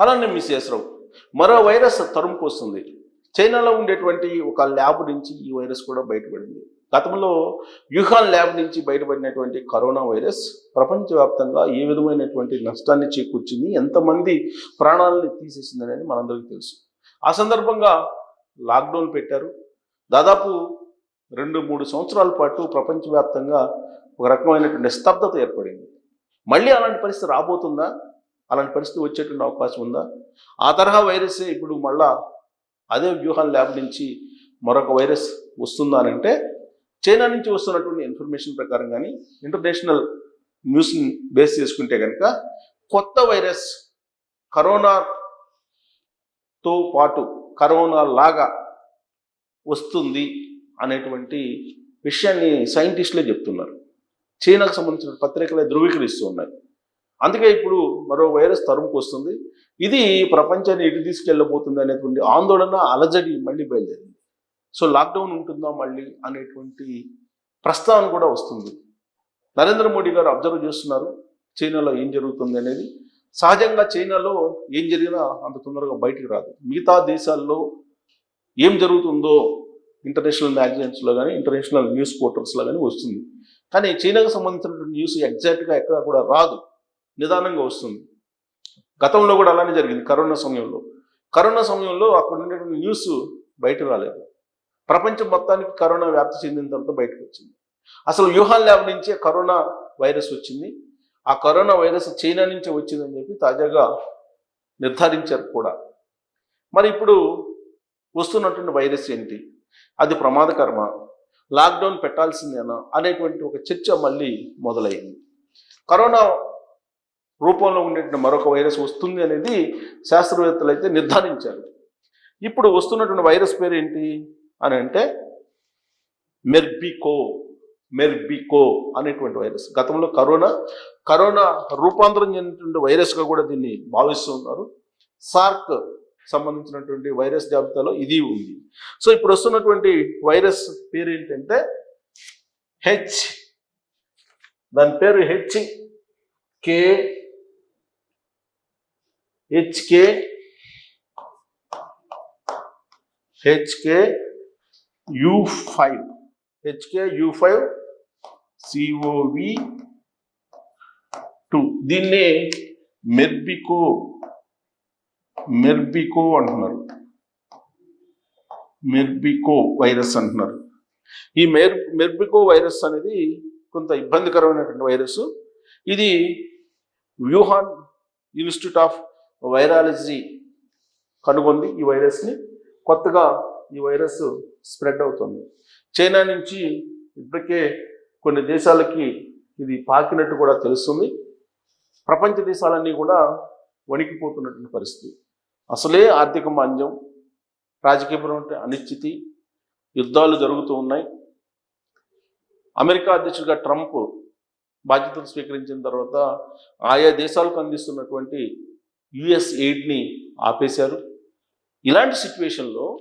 అలానే మిస్ చేసరావు మరో వైరస్ తరుముకు వస్తుంది. చైనాలో ఉండేటువంటి ఒక ల్యాబ్ నుంచి ఈ వైరస్ కూడా బయటపడింది. గతంలో యుహాన్ ల్యాబ్ నుంచి బయటపడినటువంటి కరోనా వైరస్ ప్రపంచవ్యాప్తంగా ఏ విధమైనటువంటి నష్టాన్ని చేకూర్చింది ఎంతమంది ప్రాణాలని తీసేసింది అనేది మనందరికీ తెలుసు. ఆ సందర్భంగా లాక్డౌన్ పెట్టారు. దాదాపు రెండు మూడు సంవత్సరాల పాటు ప్రపంచవ్యాప్తంగా ఒక రకమైనటువంటి నిస్తబ్దత ఏర్పడింది. మళ్ళీ అలాంటి పరిస్థితి రాబోతుందా? అలాంటి పరిస్థితి వచ్చేటువంటి అవకాశం ఉందా? ఆ తరహా వైరస్సే ఇప్పుడు మళ్ళా అదే వ్యూహాన్ ల్యాబ్ నుంచి మరొక వైరస్ వస్తుందా అని అంటే చైనా నుంచి వస్తున్నటువంటి ఇన్ఫర్మేషన్ ప్రకారం కానీ ఇంటర్నేషనల్ న్యూస్ని బేస్ చేసుకుంటే కనుక కొత్త వైరస్ కరోనాతో పాటు కరోనా లాగా వస్తుంది అనేటువంటి విషయాన్ని సైంటిస్టులే చెప్తున్నారు. చైనాకు సంబంధించిన పత్రికలే ధృవీకరిస్తూ ఉన్నాయి. అందుకే ఇప్పుడు మరో వైరస్ తరుముకు వస్తుంది. ఇది ప్రపంచాన్ని ఎటు తీసుకెళ్ళబోతుంది అనేటువంటి ఆందోళన అలజడి మళ్ళీ బయలుదేరింది. సో లాక్డౌన్ ఉంటుందా మళ్ళీ అనేటువంటి ప్రస్తావన కూడా వస్తుంది. నరేంద్ర మోడీ గారు అబ్జర్వ్ చేస్తున్నారు చైనాలో ఏం జరుగుతుంది అనేది. సహజంగా చైనాలో ఏం జరిగినా అంత తొందరగా బయటికి రాదు. మిగతా దేశాల్లో ఏం జరుగుతుందో ఇంటర్నేషనల్ మ్యాగజైన్స్లో కానీ ఇంటర్నేషనల్ న్యూస్ పోర్టల్స్లో కానీ వస్తుంది. కానీ చైనాకు సంబంధించినటువంటి న్యూస్ ఎగ్జాక్ట్గా ఎక్కడ కూడా రాదు. నిదానంగా వస్తుంది. గతంలో కూడా అలానే జరిగింది కరోనా సమయంలో. కరోనా సమయంలో అక్కడ ఉండేటువంటి న్యూస్ బయట రాలేదు. ప్రపంచం మొత్తానికి కరోనా వ్యాప్తి చెందిన తర్వాత బయటకు వచ్చింది. అసలు వ్యూహాన్ ల్యాబ్ నుంచే కరోనా వైరస్ వచ్చింది. ఆ కరోనా వైరస్ చైనా నుంచే వచ్చిందని చెప్పి తాజాగా నిర్ధారించారు కూడా. మరి ఇప్పుడు వస్తున్నటువంటి వైరస్ ఏంటి? అది ప్రమాదకరమా? లాక్డౌన్ పెట్టాల్సిందేనా? అనేటువంటి ఒక చర్చ మళ్ళీ మొదలైంది. కరోనా రూపంలో ఉండేటువంటి మరొక వైరస్ వస్తుంది అనేది శాస్త్రవేత్తలు అయితే నిర్ధారించారు. ఇప్పుడు వస్తున్నటువంటి వైరస్ పేరు ఏంటి అని అంటే మెర్బికో మెర్బికో అనేటువంటి వైరస్. గతంలో కరోనా కరోనా రూపాంతరం చెందినటువంటి వైరస్గా కూడా దీన్ని భావిస్తున్నారు సార్క్ సంబంధించినటువంటి వైరస్ జాబితాలో ఇది ఉంది. సో ఇప్పుడు వస్తున్నటువంటి వైరస్ పేరు ఏంటంటే హెచ్. దాని పేరు H K HK HK U five HK U five COV two దీన్ని మెర్బికో మెర్బికో అంటున్నారు. మెర్బికో వైరస్ అంటున్నారు. ఈ మెర్ మెర్బికో వైరస్ అనేది కొంత ఇబ్బందికరమైనటువంటి వైరస్. ఇది వ్యూహాన్ ఇన్స్టిట్యూట్ ఆఫ్ వైరాలజీ కనుగొంది ఈ వైరస్ని. కొత్తగా ఈ వైరస్ స్ప్రెడ్ అవుతుంది. చైనా నుంచి ఇప్పటికే కొన్ని దేశాలకి ఇది పాకినట్టు కూడా తెలుస్తుంది. ప్రపంచ దేశాలన్నీ కూడా వణికిపోతున్నటువంటి పరిస్థితి. అసలే ఆర్థిక మాంద్యం రాజకీయపరమైన అనిశ్చితి యుద్ధాలు జరుగుతూ ఉన్నాయి. అమెరికా అధ్యక్షుడిగా ట్రంప్ బాధ్యతలు స్వీకరించిన తర్వాత ఆయా దేశాలకు అందిస్తున్నటువంటి యుఎస్ ఎయిడ్ని ఆపేశారు. ఇలాంటి సిచ్యువేషన్లో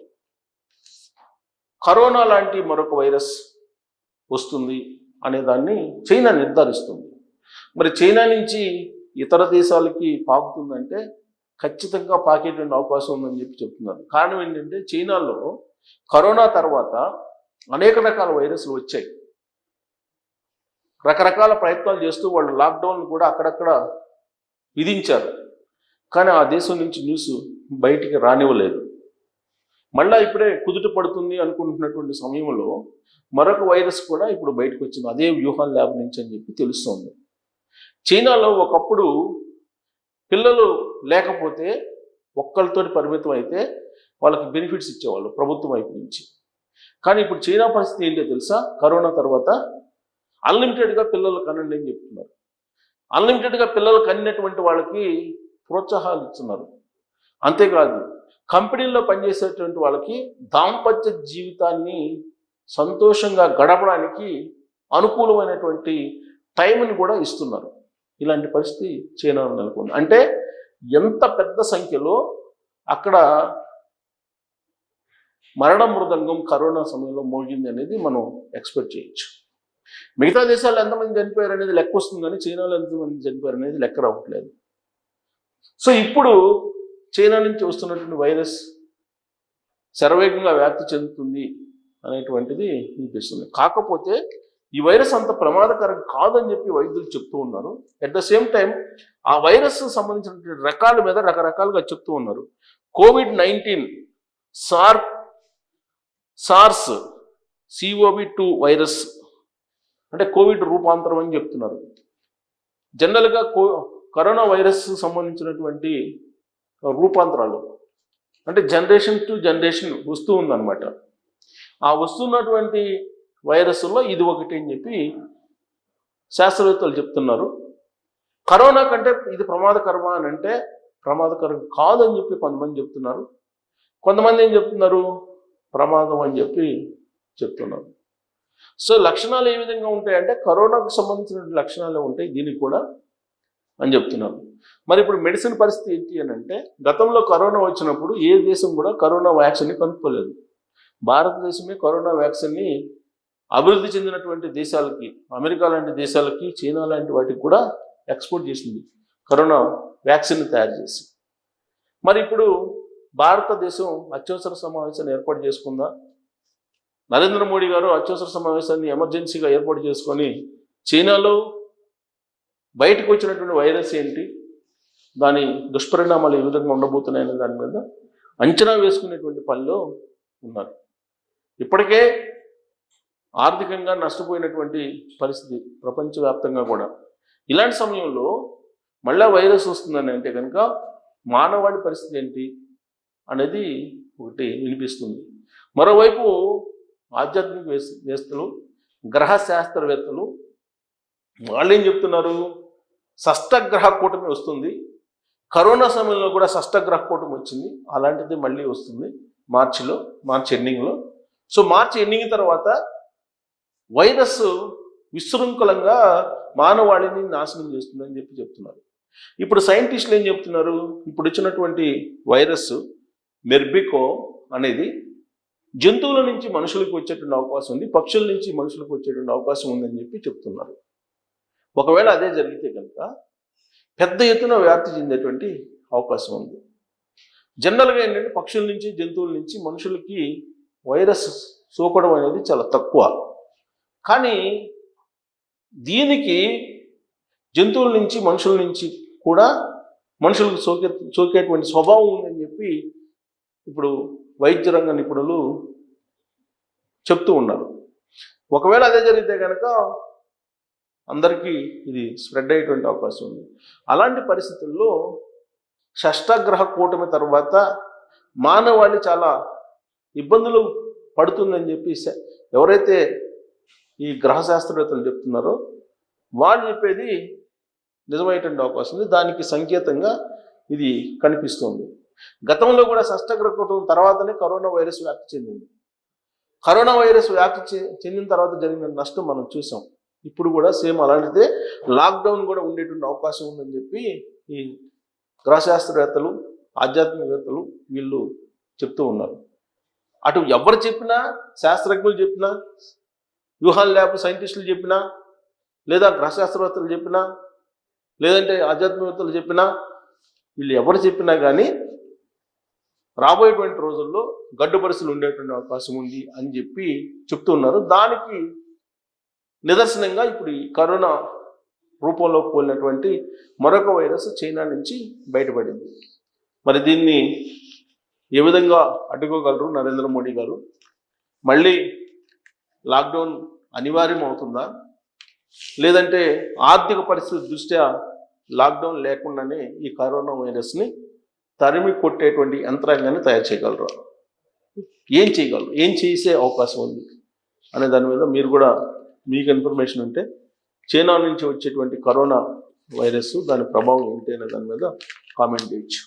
కరోనా లాంటి మరొక వైరస్ వస్తుంది అనే దాన్ని చైనా నిర్ధారిస్తుంది. మరి చైనా నుంచి ఇతర దేశాలకి పాకుతుందంటే ఖచ్చితంగా పాకేటువంటి అవకాశం ఉందని చెప్పి చెప్తున్నారు. కారణం ఏంటంటే చైనాలో కరోనా తర్వాత అనేక రకాల వైరస్లు వచ్చాయి. రకరకాల ప్రయత్నాలు చేస్తూ వాళ్ళు లాక్డౌన్ కూడా అక్కడక్కడ విధించారు. కానీ ఆ దేశం నుంచి న్యూస్ బయటికి రానివ్వలేదు. మళ్ళా ఇప్పుడే కుదుట పడుతుంది అనుకుంటున్నటువంటి సమయంలో మరొక వైరస్ కూడా ఇప్పుడు బయటకు వచ్చింది. అదే వ్యూహాన్ ల్యాబ్ నుంచి అని చెప్పి తెలుస్తోంది. చైనాలో ఒకప్పుడు పిల్లలు లేకపోతే ఒక్కరితోటి పరిమితం అయితే వాళ్ళకి బెనిఫిట్స్ ఇచ్చేవాళ్ళు ప్రభుత్వం వైపు నుంచి. కానీ ఇప్పుడు చైనా పరిస్థితి ఏంటో తెలుసా? కరోనా తర్వాత అన్లిమిటెడ్గా పిల్లలు కనండి అని చెప్తున్నారు. అన్లిమిటెడ్గా పిల్లలు కన్నటువంటి వాళ్ళకి ప్రోత్సాహాలు ఇస్తున్నారు అంతేకాదు కంపెనీల్లో పనిచేసేటువంటి వాళ్ళకి దాంపత్య జీవితాన్ని సంతోషంగా గడపడానికి అనుకూలమైనటువంటి టైంని కూడా ఇస్తున్నారు. ఇలాంటి పరిస్థితి చైనాలో నెలకొంది. అంటే ఎంత పెద్ద సంఖ్యలో అక్కడ మరణ మృదంగం కరోనా సమయంలో మోగింది అనేది మనం ఎక్స్పెక్ట్ చేయొచ్చు. మిగతా దేశాల్లో ఎంతమంది చనిపోయారు అనేది లెక్క వస్తుంది కానీ చైనాలో ఎంతమంది చనిపోయారు అనేది లెక్క రావట్లేదు. సో ఇప్పుడు చైనా నుంచి వస్తున్నటువంటి వైరస్ శరవేగంగా వ్యాప్తి చెందుతుంది అనేటువంటిది వినిపిస్తుంది. కాకపోతే ఈ వైరస్ అంత ప్రమాదకరం కాదని చెప్పి వైద్యులు చెప్తూ ఉన్నారు. అట్ ద సేమ్ టైం ఆ వైరస్ సంబంధించినటువంటి రకాల మీద రకరకాలుగా చెప్తూ ఉన్నారు. కోవిడ్ నైన్టీన్ సార్ సార్స్ సిఓవి టూ వైరస్ అంటే కోవిడ్ రూపాంతరం అని చెప్తున్నారు. జనరల్గా కో కరోనా వైరస్ సంబంధించినటువంటి రూపాంతరాలు అంటే జనరేషన్ టు జనరేషన్ వస్తూ ఉందన్నమాట. ఆ వస్తున్నటువంటి వైరస్లో ఇది ఒకటి అని చెప్పి శాస్త్రవేత్తలు చెప్తున్నారు. కరోనా కంటే ఇది ప్రమాదకరమా అని అంటే ప్రమాదకరం కాదని చెప్పి కొంతమంది చెప్తున్నారు. కొంతమంది ఏం చెప్తున్నారు? ప్రమాదం అని చెప్పి చెప్తున్నారు. సో లక్షణాలు ఏ విధంగా ఉంటాయంటే కరోనాకు సంబంధించిన లక్షణాలు ఉంటాయి. దీనికి కూడా అని చెప్తున్నారు. మరి ఇప్పుడు మెడిసిన్ పరిస్థితి ఏంటి అని అంటే గతంలో కరోనా వచ్చినప్పుడు ఏ దేశం కూడా కరోనా వ్యాక్సిన్ని కనుక్కోలేదు. భారతదేశమే కరోనా వ్యాక్సిన్ని అభివృద్ధి చెందినటువంటి దేశాలకి అమెరికా లాంటి దేశాలకి చైనా లాంటి వాటికి కూడా ఎక్స్పోర్ట్ చేసింది. కరోనా వ్యాక్సిన్ తయారు చేసి. మరి ఇప్పుడు భారతదేశం అత్యవసర సమావేశాన్ని ఏర్పాటు చేసుకుందా? నరేంద్ర మోడీ గారు అత్యవసర సమావేశాన్ని ఎమర్జెన్సీగా ఏర్పాటు చేసుకొని చైనాలో బయటకు వచ్చినటువంటి వైరస్ ఏంటి? దాని దుష్పరిణామాలు ఏ విధంగా ఉండబోతున్నాయనే దాని మీద అంచనా వేసుకునేటువంటి పనిలో ఉన్నారు. ఇప్పటికే ఆర్థికంగా నష్టపోయినటువంటి పరిస్థితి ప్రపంచవ్యాప్తంగా కూడా. ఇలాంటి సమయంలో మళ్ళా వైరస్ వస్తుందని అంటే కనుక మానవాడి పరిస్థితి ఏంటి అనేది ఒకటి వినిపిస్తుంది. మరోవైపు ఆధ్యాత్మిక వేస్- గ్రహ శాస్త్రవేత్తలు వాళ్ళు ఏం చెప్తున్నారు? షష్టగ్రహ కూటమి వస్తుంది. కరోనా సమయంలో కూడా షష్టగ్రహ కూటమి వచ్చింది. అలాంటిది మళ్ళీ వస్తుంది మార్చిలో మార్చి ఎండింగ్లో. సో మార్చి ఎండింగ్ తర్వాత వైరస్ విశృంఖలంగా మానవాళిని నాశనం చేస్తుందని చెప్పి చెప్తున్నారు. ఇప్పుడు సైంటిస్టులు ఏం చెప్తున్నారు? ఇప్పుడు వచ్చినటువంటి వైరస్ మెర్బికో అనేది జంతువుల నుంచి మనుషులకు వచ్చేటువంటి అవకాశం ఉంది. పక్షుల నుంచి మనుషులకు వచ్చేటువంటి అవకాశం ఉందని చెప్పి చెప్తున్నారు. ఒకవేళ అదే జరిగితే కనుక పెద్ద ఎత్తున వ్యాప్తి చెందేటువంటి అవకాశం ఉంది. జనరల్గా ఏంటంటే పక్షుల నుంచి జంతువుల నుంచి మనుషులకి వైరస్ సోకడం అనేది చాలా తక్కువ. కానీ దీనికి జంతువుల నుంచి మనుషుల నుంచి కూడా మనుషులకు సోకే సోకేటువంటి స్వభావం ఉందని చెప్పి ఇప్పుడు వైద్య రంగ నిపుణులు చెప్తూ ఉన్నారు. ఒకవేళ అదే జరిగితే కనుక అందరికీ ఇది స్ప్రెడ్ అయ్యేటువంటి అవకాశం ఉంది. అలాంటి పరిస్థితుల్లో షష్టాగ్రహ కూటమి తర్వాత మానవాళి చాలా ఇబ్బందులు పడుతుందని చెప్పి ఎవరైతే ఈ గ్రహ శాస్త్రవేత్తలు చెప్తున్నారో వాళ్ళు చెప్పేది నిజమైనటువంటి అవకాశం ఉంది. దానికి సంకేతంగా ఇది కనిపిస్తుంది. గతంలో కూడా షష్ఠగ్రహ కూటమి తర్వాతనే కరోనా వైరస్ వ్యాప్తి చెందింది. కరోనా వైరస్ వ్యాప్తి చెందిన తర్వాత జరిగిన నష్టం మనం చూసాం. ఇప్పుడు కూడా సేమ్ అలాంటిదే. లాక్డౌన్ కూడా ఉండేటువంటి అవకాశం ఉందని చెప్పి ఈ గ్రహశాస్త్రవేత్తలు ఆధ్యాత్మికవేత్తలు వీళ్ళు చెప్తూ ఉన్నారు. అటు ఎవరు చెప్పినా శాస్త్రజ్ఞులు చెప్పినా వ్యూహాల ల్యాబ్ సైంటిస్టులు చెప్పినా లేదా గ్రహశాస్త్రవేత్తలు చెప్పినా లేదంటే ఆధ్యాత్మికవేత్తలు చెప్పినా వీళ్ళు ఎవరు చెప్పినా కానీ రాబోయేటువంటి రోజుల్లో గడ్డు పరిస్థితులు ఉండేటువంటి అవకాశం ఉంది అని చెప్పి చెప్తున్నారు దానికి నిదర్శనంగా ఇప్పుడు ఈ కరోనా రూపంలో పోలినటువంటి మరొక వైరస్ చైనా నుంచి బయటపడింది. మరి దీన్ని ఏ విధంగా అడ్డుకోగలరు నరేంద్ర మోడీ గారు? మళ్ళీ లాక్డౌన్ అనివార్యం అవుతుందా లేదంటే ఆర్థిక పరిస్థితి దృష్ట్యా లాక్డౌన్ లేకుండానే ఈ కరోనా వైరస్ని తరిమి కొట్టేటువంటి యంత్రాంగాన్ని తయారు చేయగలరు? ఏం చేయగలరు? ఏం చేసే అవకాశం ఉంది? అనే దాని మీద మీరు కూడా మీకు ఇన్ఫర్మేషన్ ఉంటే చైనా నుంచి వచ్చేటువంటి కరోనా వైరస్ దాని ప్రభావం ఏంటి అనే దాని మీద కామెంట్ చేయొచ్చు.